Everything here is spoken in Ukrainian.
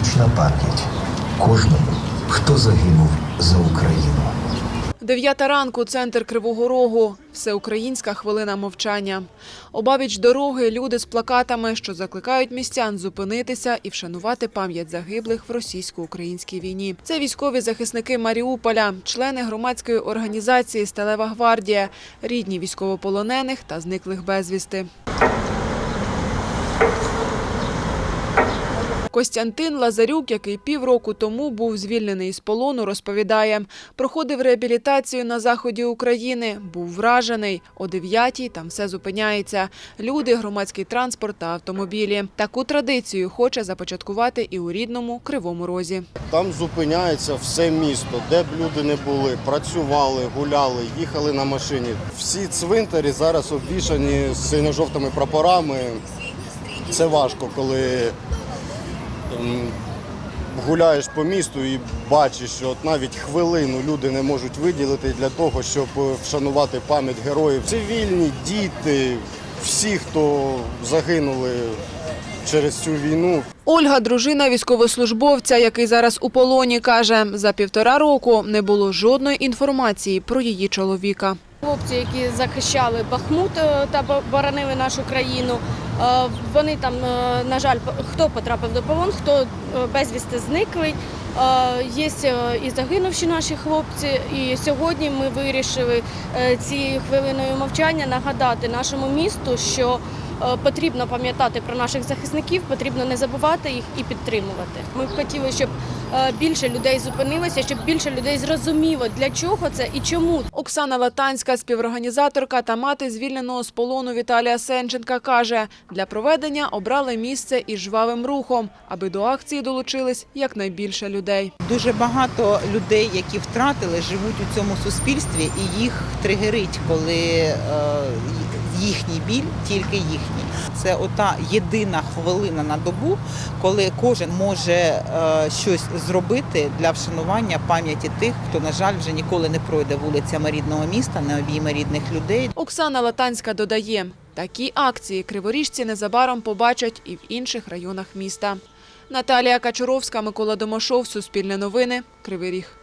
Вічна пам'ять кожному, хто загинув за Україну. Дев'ята ранку, центр Кривого Рогу. Всеукраїнська хвилина мовчання. Обабіч дороги люди з плакатами, що закликають містян зупинитися і вшанувати пам'ять загиблих в російсько-українській війні. Це військові захисники Маріуполя, члени громадської організації Сталева гвардія, рідні військовополонених та зниклих безвісти. Костянтин Лазарюк, який півроку тому був звільнений з полону, розповідає, проходив реабілітацію на заході України, був вражений. О 9-й там все зупиняється. Люди, громадський транспорт та автомобілі. Таку традицію хоче започаткувати і у рідному Кривому Розі. Там зупиняється все місто, де б люди не були, працювали, гуляли, їхали на машині. Всі цвинтарі зараз обвішані синьо-жовтими прапорами. Це важко, коли гуляєш по місту і бачиш, що от навіть хвилину люди не можуть виділити для того, щоб е, вшанувати пам'ять героїв. Цивільні, діти, всі, хто загинули через цю війну, Ольга, дружина військовослужбовця, який зараз у полоні, каже, за півтора року не було жодної інформації про її чоловіка. Хлопці, які захищали Бахмут е, та бо- боронили нашу країну, вони там, е, на жаль, хто потрапив до полон, хто е, безвісти зниклий. Е, Є е, і загинувші наші хлопці. І сьогодні ми вирішили е, цією хвилиною мовчання нагадати нашому місту, що е, потрібно пам'ятати про наших захисників, потрібно не забувати їх і підтримувати. Ми б хотіли, щоб е, більше людей зупинилося, щоб більше людей зрозуміло, для чого це і чому Оксана Латанська, співорганізаторка та мати звільненого з полону Віталія Сенченка, каже, для проведення обрали місце із жвавим рухом, аби до акції долучились якнайбільше людей. Дуже багато людей, які втратили, живуть у цьому суспільстві, і їх тригерить, коли е, їхній біль тільки їхній. Це ота єдина хвилина на добу, коли кожен може е, щось зробити для вшанування пам'яті тих, хто, на жаль, вже ніколи не пройде вулицями рідного міста, не обійме рідних людей. Оксана Латанська додає, такі акції криворіжці незабаром побачать і в інших районах міста. Наталія Качуровська, Микола Домашов, Суспільне новини, Кривий Ріг.